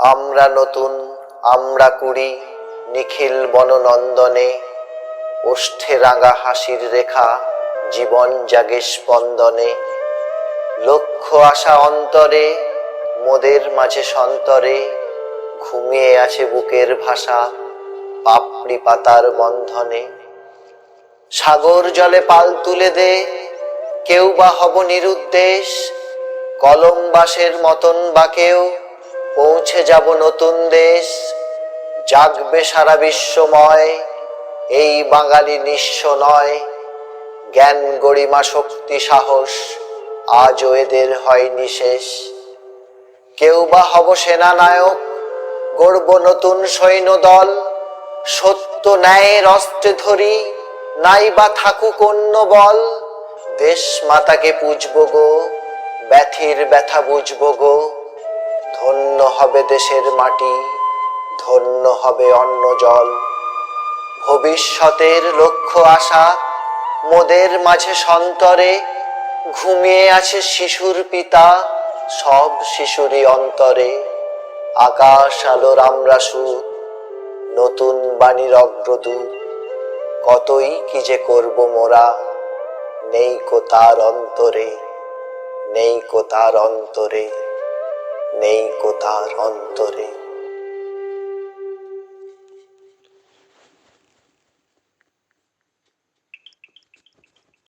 আমরা নতুন, আমরা কুড়ি, নিখিল বননন্দনে, ওষ্ঠে রাঙা হাসির রেখা, জীবন জাগে স্পন্দনে। লক্ষ্য আশা অন্তরে, মোদের মাঝে সন্তরে, ঘুমিয়ে আছে বুকের ভাষা, পাপড়ি পাতার বন্ধনে। সাগর জলে পাল তুলে দে, কেউ বা হব নিরুদ্দেশ, কলম বাসের মতন বা কেউ পৌঁছে যাব নতুন দেশ, জাগবে সারা বিশ্বময়, এই বাঙালি নিঃস্ব নয়। জ্ঞান গরিমা শক্তি সাহস, আজও এদের হয় নিশেষ কেউ বা হব সেনানায়ক, গড়ব নতুন সৈন্যদল, সত্য ন্যায়ের অস্ত্রে ধরি নাই বা থাকুক অন্য বল। দেশ মাতাকে পুজব গো, ব্যথির ব্যথা বুঝব গো। ধন্য হবে দেশের মাটি, ধন্য হবে অন্ন জল। ভবিষ্যতের লক্ষ্য আশা, মোদের মাঝে সন্তরে ঘুমিয়ে আছে শিশুর পিতা, সব শিশুরই অন্তরে। আকাশ আলোর আমরা সুর নতুন বাণীর অগ্রদূত। কতই কি যে করব মোরা, নেই কো তার অন্তরে, নেই কো তার অন্তরে। নেই কোথার অন্তরে।